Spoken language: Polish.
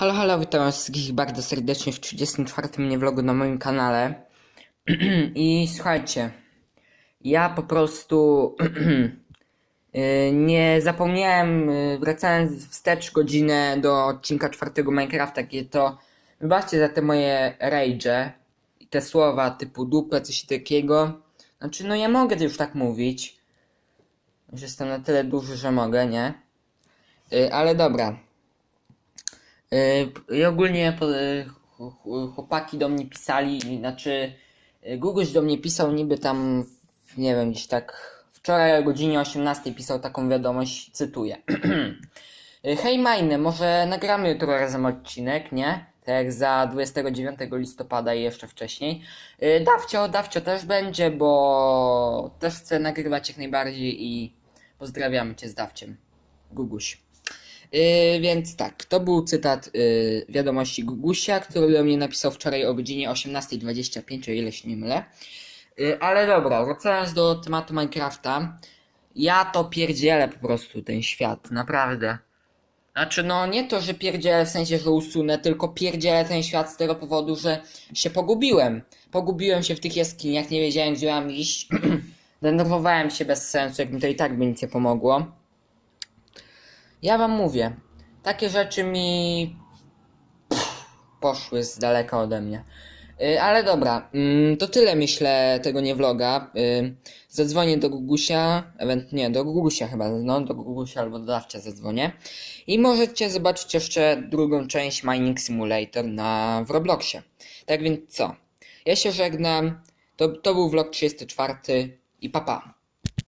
Halo, halo, witam was wszystkich bardzo serdecznie w 34. mnie vlogu na moim kanale. I słuchajcie, ja po prostu y, nie zapomniałem, y, wracając wstecz godzinę do odcinka czwartego Minecrafta, kiedy to, wybaczcie za te moje rage i te słowa typu dupę, coś takiego. Znaczy, no ja mogę już tak mówić, że jestem na tyle duży, że mogę, nie? Y, ale dobra. Yy, I ogólnie ch- chłopaki do mnie pisali, znaczy yy, Guguś do mnie pisał niby tam, nie wiem, gdzieś tak wczoraj o godzinie 18 pisał taką wiadomość, cytuję. Hej Majne, może nagramy jutro razem odcinek, nie? Tak jak za 29 listopada i jeszcze wcześniej. Dawcio, Dawcio też będzie, bo też chcę nagrywać jak najbardziej i pozdrawiamy cię z Dawciem. Guguś. Yy, więc tak, to był cytat yy, wiadomości Gugusia, który do mnie napisał wczoraj o godzinie 18.25, o ile się nie mylę. Yy, ale dobra, wracając do tematu Minecrafta, ja to pierdzielę po prostu ten świat, naprawdę. Znaczy, no nie to, że pierdzielę w sensie, że usunę, tylko pierdzielę ten świat z tego powodu, że się pogubiłem. Pogubiłem się w tych jaskiniach, nie wiedziałem gdzie mam iść. Denerwowałem się bez sensu, jak mi to i tak by nic nie pomogło. Ja wam mówię, takie rzeczy mi poszły z daleka ode mnie. Y, ale dobra, mm, to tyle myślę tego nie vloga. Y, zadzwonię do Gugusia, ewentualnie nie, do Gugusia chyba, no do Gugusia albo do Dawcia zadzwonię. I możecie zobaczyć jeszcze drugą część Mining Simulator na w Robloxie. Tak więc co? Ja się żegnam. To, to był vlog 34 i papa. Pa.